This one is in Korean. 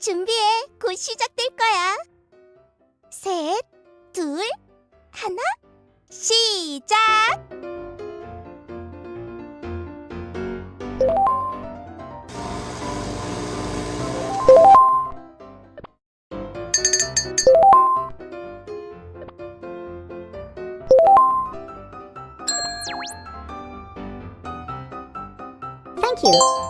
준비해. 곧 시작될 거야. 셋, 둘, 하나, 시작! Thank you.